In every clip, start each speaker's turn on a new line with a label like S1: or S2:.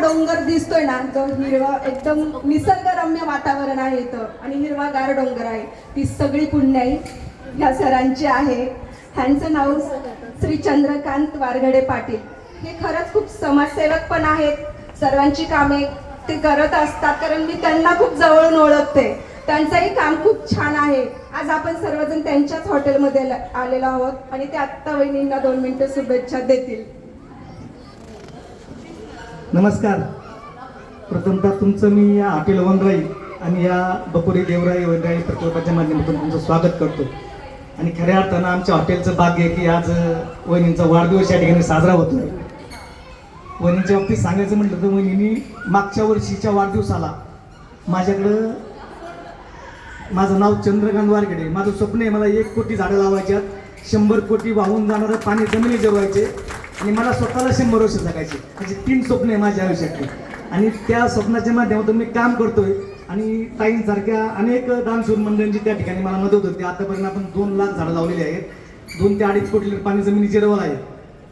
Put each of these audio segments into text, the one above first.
S1: डोंगर दिसतोय ना जो हिरवा एकदम निसर्गरम्य वातावरण आहे इथं. आणि हिरवागार डोंगर आहे. ती सगळी पुण्याई ह्या सरांची आहे. ह्यांचं नाव श्री चंद्रकांत वारघडे पाटील. हे खरंच खूप समाजसेवक पण आहेत. सर्वांची कामे ते करत असतात कारण मी त्यांना खूप जवळून ओळखते. त्यांचंही काम खूप छान आहे. आज आपण सर्वजण त्यांच्याच हॉटेलमध्ये आलेलो आहोत. आणि ते आत्ता वहिनींना दोन मिनिटं शुभेच्छा देतील.
S2: नमस्कार. प्रथमतः तुमचं मी या हॉटेल वनराई आणि या बपुरी देवराई वनराई प्रकल्पाच्या माध्यमातून तुमचं स्वागत करतो. आणि खऱ्या अर्थानं आमच्या हॉटेलचं भाग्य आहे की आज वहिनींचा वाढदिवस या ठिकाणी साजरा होतोय वहिनीच्या बाबतीत सांगायचं म्हटलं तर वहिनी मागच्या वर्षीच्या वाढदिवसाला माझ्याकडं माझं नाव चंद्रकांत वारगडे माझं स्वप्न आहे मला एक कोटी झाडं लावायच्यात शंभर कोटी वाहून जाणारं पाणी जमिनी जेवायचे आणि मला स्वतःला शंभर वर्ष जगायचे. म्हणजे तीन स्वप्न आहे माझ्या आयुष्यातली. आणि त्या स्वप्नाच्या माध्यमातून मी काम करतोय. आणि ताईंसारख्या अनेक दानशूर मंडळांची त्या ठिकाणी मला मदत होते. आतापर्यंत आपण दोन लाख झाडं लावलेली आहेत. दोन ते अडीच कोटी लिटर पाणी जमिनी जिरवलं आहे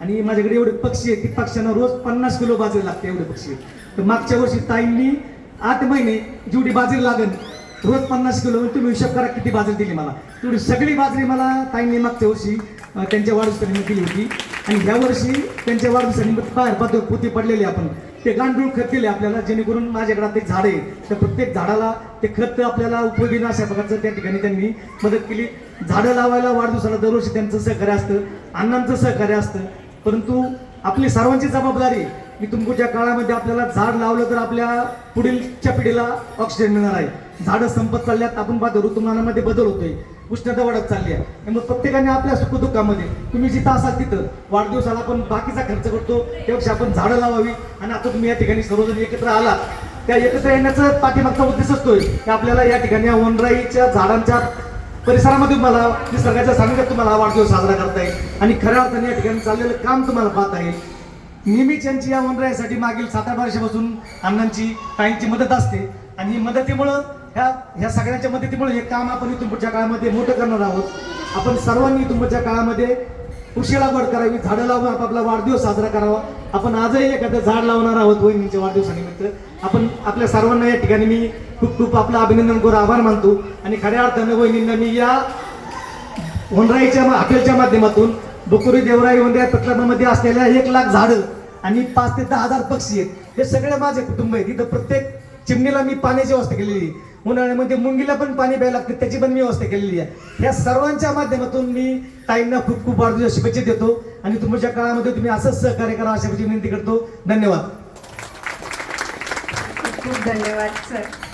S2: आणि माझ्याकडे एवढे पक्षी आहेत की पक्ष्यांना रोज पन्नास किलो बाजरी लागते एवढे पक्षी तर मागच्या वर्षी ताईंनी आठ महिने जेवढी बाजरी लागेल रोज पन्नास किलो तुम्ही हिशोब करा किती बाजरी दिली मला. तेवढी सगळी बाजरी मला ताईंनी मागच्या वर्षी त्यांच्या वाढदिवसानिमित्त दिली होती. आणि ह्या वर्षी त्यांच्या वाढदिवसानिमित्त बाहेर पाहतो पोती पडलेली आपण. ते गांडूळ खत दिले आपल्याला जेणेकरून माझ्याकडे ते झाड आहे. तर प्रत्येक झाडाला ते खत आपल्याला उपयोगी येणं अशा प्रकारचं त्या ठिकाणी त्यांनी मदत केली. झाडं लावायला वाढदिवसाला दरवर्षी त्यांचं सहकार्य असतं अण्णांचं सहकार्य असतं. परंतु आपली सर्वांची जबाबदारी की तुमच्या काळामध्ये आपल्याला झाड लावलं तर आपल्या पुढीलच्या पिढीला ऑक्सिजन मिळणार आहे. झाडं संपत चालल्यात आपण पाहतो ऋतुमानामध्ये बदल होतोय. उष्णता वाढत चालली आहे. मग प्रत्येकाने आपल्या सुखदुःखामध्ये तुम्ही जिथं असाल तिथं वाढदिवसाला आपण बाकीचा खर्च करतो त्यापेक्षा आपण झाडं लावावी. आणि आता तुम्ही या ठिकाणी सर्वजण एकत्र आला त्या एकत्र येण्याचा पाठीमागचा उद्देश असतोय की आपल्याला या ठिकाणी वनराईच्या झाडांच्या परिसरामध्ये तुम्हाला निसर्गाच्या सानिध्यात तुम्हाला हा वाढदिवस साजरा करता येईल. आणि खऱ्या अर्थाने या ठिकाणी चाललेलं काम तुम्हाला पाहता येईल. नेहमीच यांची या वनराईसाठी मागील सात आठ वर्षापासून अण्णांची ताईंची मदत असते. आणि मदतीमुळं ह्या ह्या सगळ्यांच्या मदतीमुळे हे काम आपण तुमच्या काळामध्ये मोठं करणार आहोत. आपण सर्वांनी तुमच्या काळामध्ये उशी लागवड करावी झाडं लावून आपापला वाढदिवस साजरा करावा. आपण आजही एखादं झाड लावणार आहोत वहिनीच्या वाढदिवसानिमित्त. आपण आपल्या सर्वांना या ठिकाणी मी खूप खूप आपलं अभिनंदन करू आभार मानतो. आणि खऱ्या अर्थानं वहिनींना मी या वनराईच्या हॉटेलच्या माध्यमातून बुकुरी देवराई वंद्या प्रकल्पामध्ये असलेल्या एक लाख झाडं आणि पाच ते दहा हजार पक्षी आहेत. हे सगळे माझे कुटुंब आहेत. तिथं प्रत्येक चिमणीला मी पाण्याची व्यवस्था केलेली आहे. उन्हाळ्यामध्ये म्हणजे मुंगीला पण पाणी प्यायला लागते त्याची पण मी व्यवस्था केलेली आहे. या सर्वांच्या माध्यमातून मी ताईंना खूप खूप वाढदिवस शुभेच्छा देतो आणि तुमच्या काळामध्ये तुम्ही असंच सहकार्य करा अशा विनंती करतो. धन्यवाद.
S1: खूप खूप धन्यवाद सर.